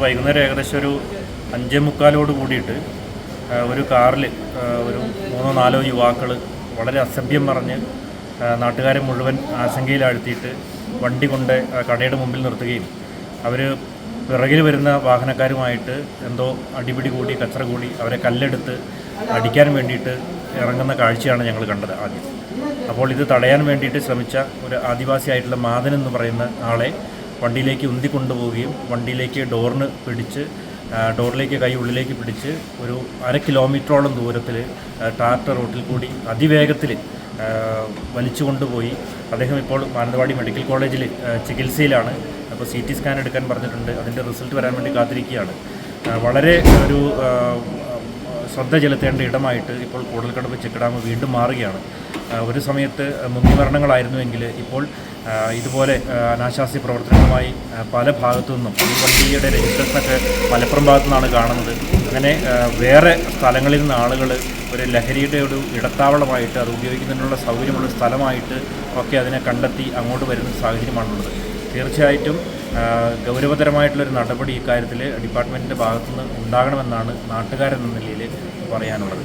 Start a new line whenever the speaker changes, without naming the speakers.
വൈകുന്നേരം ഏകദേശം ഒരു അഞ്ചേ മുക്കാലോട് കൂടിയിട്ട് ഒരു കാറിൽ ഒരു മൂന്നോ നാലോ യുവാക്കൾ വളരെ അസഭ്യം പറഞ്ഞ് നാട്ടുകാരെ മുഴുവൻ ആശങ്കയിലാഴ്ത്തിയിട്ട് വണ്ടി കൊണ്ട് കടയുടെ മുമ്പിൽ നിർത്തുകയും അവർ പിറകിൽ വരുന്ന വാഹനക്കാരുമായിട്ട് എന്തോ അടിപിടി കൂടി കച്ചറ കൂടി അവരെ കല്ലെടുത്ത് അടിക്കാൻ വേണ്ടിയിട്ട് ഇറങ്ങുന്ന കാഴ്ചയാണ് ഞങ്ങൾ കണ്ടത് ആദ്യം. അപ്പോൾ ഇത് തടയാൻ വേണ്ടിയിട്ട് ശ്രമിച്ച ഒരു ആദിവാസിയായിട്ടുള്ള മാതൻ എന്ന് പറയുന്ന ആളെ വണ്ടിയിലേക്ക് ഉന്തി കൊണ്ടുപോവുകയും വണ്ടിയിലേക്ക് ഡോറിന് പിടിച്ച് ഡോറിലേക്ക് കൈ ഉള്ളിലേക്ക് പിടിച്ച് ഒരു അര കിലോമീറ്ററോളം ദൂരത്തിൽ ട്രാക്ടർ റോട്ടിൽ കൂടി അതിവേഗത്തിൽ വലിച്ചു കൊണ്ടുപോയി അദ്ദേഹം ഇപ്പോൾ മാനന്തവാടി മെഡിക്കൽ കോളേജിൽ ചികിത്സയിലാണ്. അപ്പോൾ സി ടി സ്കാൻ എടുക്കാൻ പറഞ്ഞിട്ടുണ്ട്. അതിന്റെ റിസൾട്ട് വരാൻ വേണ്ടി കാത്തിരിക്കുകയാണ്. വളരെ ഒരു ശ്രദ്ധ ചെലുത്തേണ്ട ഇടമായിട്ട് ഇപ്പോൾ കൂടൽക്കടവ് ചെക്ക് വീണ്ടും മാറുകയാണ്. ഒരു സമയത്ത് മുങ്ങി മരണങ്ങളായിരുന്നുവെങ്കിൽ ഇപ്പോൾ ഇതുപോലെ അനാശാസ്യ പ്രവർത്തനങ്ങളുമായി പല ഭാഗത്തു നിന്നും ഈ വണ്ടിയുടെ രജിസ്ട്രേഷനൊക്കെ മലപ്പുറം ഭാഗത്തു നിന്നാണ് കാണുന്നത്. അങ്ങനെ വേറെ സ്ഥലങ്ങളിൽ നിന്ന് ആളുകൾ ഒരു ലഹരിയുടെ ഒരു ഇടത്താവളമായിട്ട് അത് ഉപയോഗിക്കുന്നതിനുള്ള സൗകര്യമുള്ള സ്ഥലമായിട്ട് ഒക്കെ അതിനെ കണ്ടെത്തി അങ്ങോട്ട് വരുന്ന സാഹചര്യമാണുള്ളത്. തീർച്ചയായിട്ടും ഗൗരവതരമായിട്ടുള്ളൊരു നടപടി ഇക്കാര്യത്തിൽ ഡിപ്പാർട്ട്മെന്റിന്റെ ഭാഗത്തുനിന്ന് ഉണ്ടാകണമെന്നാണ് നാട്ടുകാരെന്ന നിലയിൽ പറയാനുള്ളത്.